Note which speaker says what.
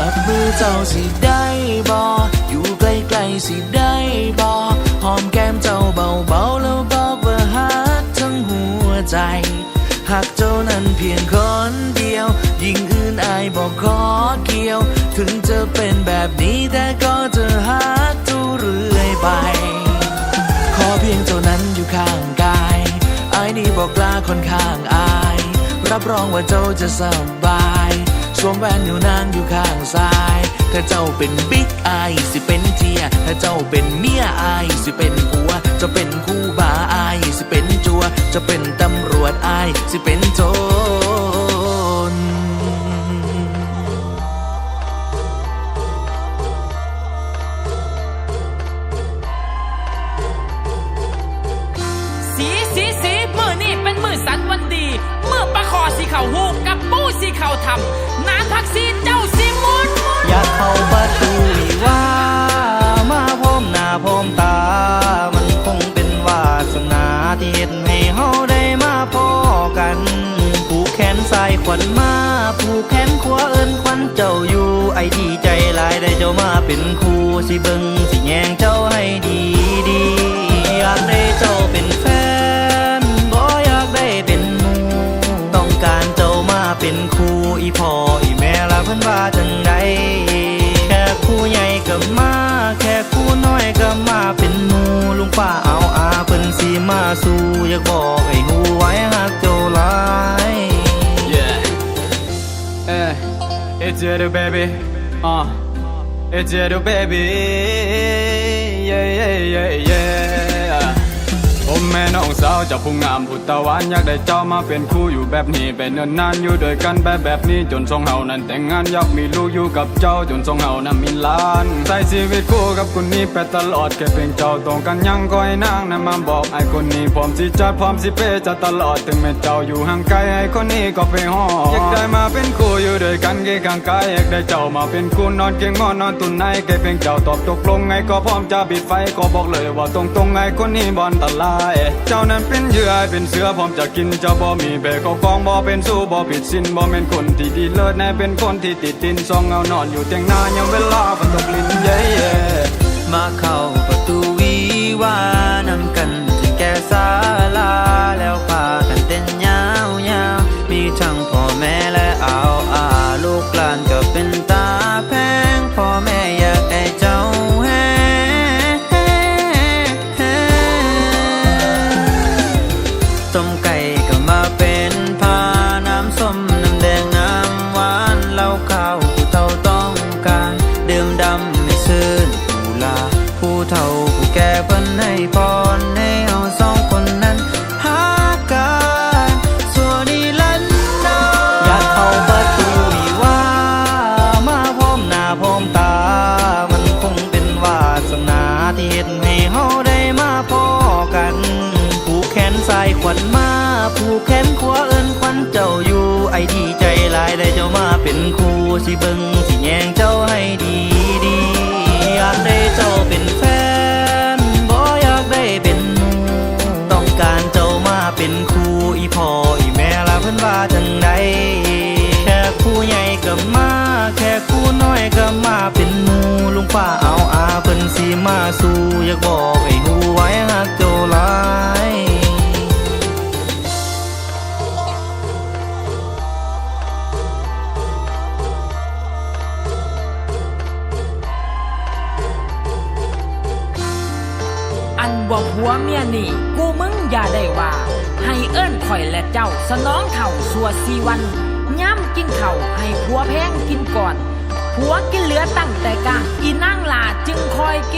Speaker 1: จับมือเจ้าสิได้บออยู่ใกล้ๆสิได้บอหอมแก้มเจ้าเบาๆแล้วบอกว่าฮักทั้งหัวใจหากเจ้านั้นเพียงคนเดียว ยิ่งอื่นอายบอกขอเกี่ยว ถึงจะเป็นแบบนี้แต่ก็จะฮักทุเรื่อยไป ขอเพียงเจ้านั้นอยู่ข้างกายอายนี่บอกกล้าคนข้างอาย รับรองว่าเจ้าจะสบาย สวมแหวนนิ้วนางอยู่ข้างซ้าย ถ้าเจ้าเป็นบิ๊กไอสิเป็นเทีย ถ้าเจ้าเป็นเมียไอสิเป็นผัว จะเป็นคู่บาไอสิเป็นจัว จะเป็นตำรวจไอสิเป็นโจร
Speaker 2: สีสีสีมือนี่เป็นมือสันวันดี มือประคอสีเข่าหูกับ สีเขาทำนานพักสีเจ้าสีมุน
Speaker 3: อยากเข้าประตูว่ามาพร้อมหน้าพร้อมตา มันคงเป็นวาสนาที่เห็นให้เฮาได้มาพอกันผูกแขนซ้ายขวัญมาผูกแขนขวาเอิ้นขวัญเจ้าอยู่ไอ้ดีใจหลายได้เจ้ามาเป็นครูสิเบิงสิแยงเจ้า เป็นครูอีพ่ออีแม่ละเพิ่นว่าจังใดแค่ครูใหญ่ก็มา แค่ครูน้อยก็มาเป็นหมูลุงป้าเอาอาเพิ่นสิมาสู่อยากบอกให้ฮู้ไว้ฮักเจ้าหลาย
Speaker 4: Yeah. Eh, it's you, baby. Uh, it's you, baby. Yeah, yeah, yeah, yeah. ผมแม่น้องสาวเจากผู้งามผู้ตาวานอยากได้เจ้ามาเป็นคู่อยู่แบบนี้ไปเนิ่นนานอยู่ด้วยกันแบบแบบนี้จนทรงเฮานั้นแต่งงานอยากมีลูกอยู่กับเจ้าจนทรงเฮานั้นมีล้านใช้ชีวิตคู่กับคนนี้ไปตลอดแค่เพียงเจ้าตรงกันยังคอยนางนั้นมาบอกไอ้คนนี้พร้อมสิจัดพร้อมสิเปจะตลอดถึงแม้เจ้าอยู่ห่างไกลไอ้คนนี้ก็ไปหออยากได้มาเป็นคู่อยู่ด้วยกันเกยข้างกายอยากได้เจ้ามาเป็นคู่นอนเคียงงอนนอนตุนในแค่เพียงเจ้าตอบตกลงไงก็พร้อมจะปิดไฟก็บอกเลยว่าตรงตรงๆไงคนนี้บอลตลาดยเจ้านั้นเป็นเหยื่อเป็นเสือพร้อมจะกินเจ้าบ่มีแบกเขากองบ่เป็นสู้บ่ผิดสินบ่เป็นคนที่ดีเลิศแน่เป็นคนที่ติดตินซองเอานอนอยู่เตียงนายามเวลาฝนตกลิ้นเย่เย่
Speaker 3: มาเข้าประตูวิวานำกันถึงแก่ศาลาแล้วพา ผูกแขนขวาเอิ้นขวัญเจ้าอยู่ไอดีใจหลายได้เจ้ามาเป็นครูสิเบิ่งสิแยงเจ้าให้ดีดีอยากได้เจ้าเป็นแฟนบ่อยากได้เป็นต้องการเจ้ามาเป็นครูอีพ่ออีแม่ละเพิ่นว่าจังใดแค่ครูใหญ่ก็มาแค่ครูน้อยก็มาเป็นหมูลุงป้าเอาอาเพิ่นสิมาสู่อยากบอกให้ฮู้ไว้ฮักเจ้า
Speaker 2: อัวผัวเมียนี่กูมึงอย่าได้ว่า ให้เอิ้นข่อยและเจ้าสนองเข่าสัวสีวันย่ำกินเข่าให้ผัวแพงกินก่อนผัวกินเหลือตั้งแต่กลางอีนั่งลาจึงคอยกิน